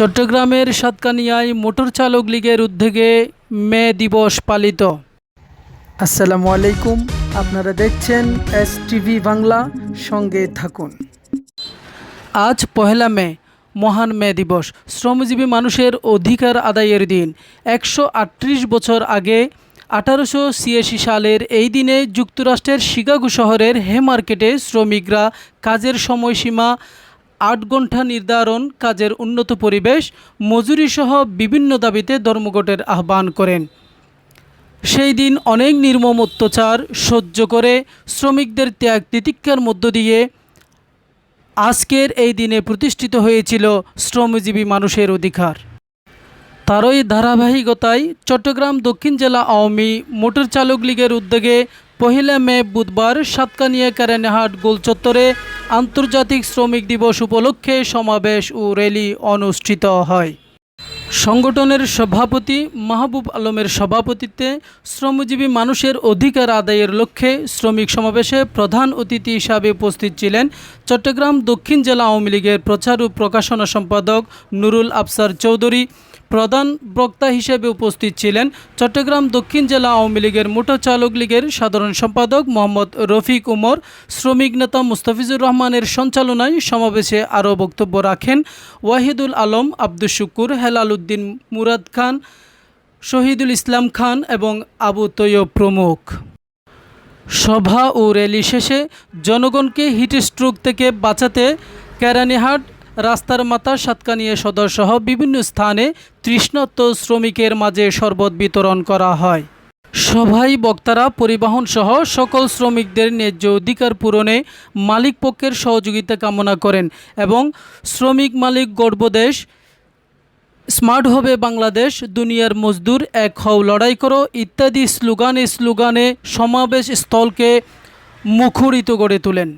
চট্টগ্রামের সাতকানিয়ায় মোটর চালক লীগের উদ্যোগে মে দিবস পালিত। আসসালামু আলাইকুম, আপনারা দেখছেন এস টিভি বাংলা, সঙ্গে থাকুন। আজ পহেলা মে, মহান মে দিবস, শ্রমজীবী মানুষের অধিকার আদায়ের দিন। একশো আটত্রিশ বছর আগে, আঠারোশো ছিয়াশি সালের এই দিনে যুক্তরাষ্ট্রের শিকাগো শহরের হে মার্কেটে শ্রমিকরা কাজের সময়সীমা আট ঘণ্টা নির্ধারণ কাজের উন্নত পরিবেশ মজুরিসহ বিভিন্ন দাবিতে ধর্মঘটের আহ্বান করেন। সেই দিন অনেক নির্মম অত্যাচার সহ্য করে শ্রমিকদের ত্যাগ তিতিক্ষার মধ্য দিয়ে আজকের এই দিনে প্রতিষ্ঠিত হয়েছিল শ্রমজীবী মানুষের অধিকার। তারই ধারাবাহিকতায় চট্টগ্রাম দক্ষিণ জেলা আওয়ামী মোটর চালক লীগের উদ্যোগে পহিলা মে বুধবার সাতকানিয়া কারানেহাট গোল চত্বরে আন্তর্জাতিক শ্রমিক দিবস উপলক্ষে সমাবেশ ও র্যালি অনুষ্ঠিত হয়। সংগঠনের সভাপতি মাহবুব আলমের সভাপতিত্বে শ্রমজীবী মানুষের অধিকার আদায়ের লক্ষ্যে শ্রমিক সমাবেশে প্রধান অতিথি হিসাবে উপস্থিত ছিলেন চট্টগ্রাম দক্ষিণ জেলা আওয়ামী লীগের প্রচার ও প্রকাশনা সম্পাদক নুরুল আফসার চৌধুরী প্রধান বক্তা হিসেবে উপস্থিত ছিলেন চট্টগ্রাম দক্ষিণ জেলা আওয়ামী লীগের মোটর চালক লীগের সাধারণ সম্পাদক মোহাম্মদ রফিক উমর, শ্রমিক নেতা মুস্তাফিজুর রহমানের সঞ্চালনায় সমাবেশে আরও বক্তব্য রাখেন ওয়াহিদুল আলম আব্দুল শুকুর, হেলাল উদ্দিন মুরাদ খান, শহীদুল ইসলাম খান এবং আবু তৈয়ব প্রমুখ। সভা ও র্যালি শেষে জনগণকে হিট স্ট্রোক থেকে বাঁচাতে কেরানীহাট রাস্তার মাথা সাতকানিয়া সদর সহ বিভিন্ন স্থানে তৃষ্ণার্ত শ্রমিকের মাঝে শরবত বিতরণ করা হয়। সভায় বক্তারা পরিবহন সহ সকল শ্রমিকদের ন্যায্য অধিকার পূরণে মালিক পক্ষের সহযোগিতা কামনা করেন এবং শ্রমিক মালিক গর্বদেশ স্মার্ট হবে বাংলাদেশ, দুনিয়ার মজদুর, এক হও লড়াই করো, ইত্যাদি স্লোগানে স্লোগানে সমাবেশ স্থলকে মুখরিত গড়ে তোলেন।